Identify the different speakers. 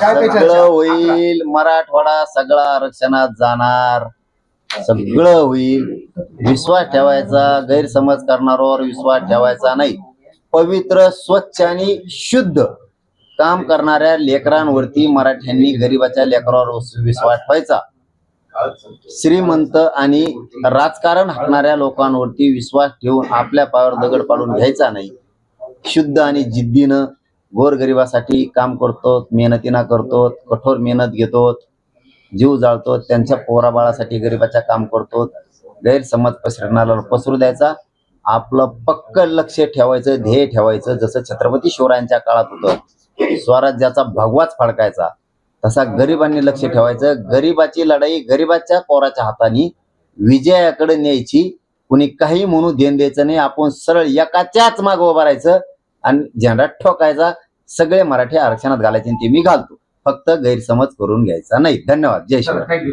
Speaker 1: सगळं होईल मराठवाडा सगळा आरक्षणात जाणार. सगळं होईल. विश्वास ठेवायचा गैरसमज करणाऱ्यावर विश्वास ठेवायचा नाही. पवित्र स्वच्छ आणि शुद्ध काम करणाऱ्या लेकरांवरती मराठ्यांनी गरिबाच्या लेकरावर विश्वास ठेवायचा. श्रीमंत आणि राजकारण हाकणाऱ्या लोकांवरती विश्वास ठेवून आपल्या पायावर दगड पाडून घ्यायचा नाही. शुद्ध आणि जिद्दीनं गोरगरिबासाठी काम करतो मेहनतीना करतो कठोर मेहनत घेतो जीव जाळतो त्यांच्या पोराबाळासाठी गरिबाच्या काम करतो गैरसमज पसरणारा पसरू द्यायचा. आपलं पक्क लक्ष ठेवायचं ध्येय ठेवायचं जसं छत्रपती शिवरायांच्या काळात होतं. स्वराज्याचा भगवाच फडकायचा. तसा गरिबांनी लक्ष ठेवायचं. गरिबाची लढाई गरिबाच्या पोराच्या हाताने विजयाकडे न्यायची. कुणी काही म्हणू देण द्यायचं नाही. आपण सरळ एकाच्याच माग उभारायचं आणि झेंडा ठोकायचा सगळे मराठी आरक्षणात घालायचे आणि ते मी घालतो. फक्त गैरसमज करून घ्यायचा नाही. धन्यवाद. जय
Speaker 2: श्री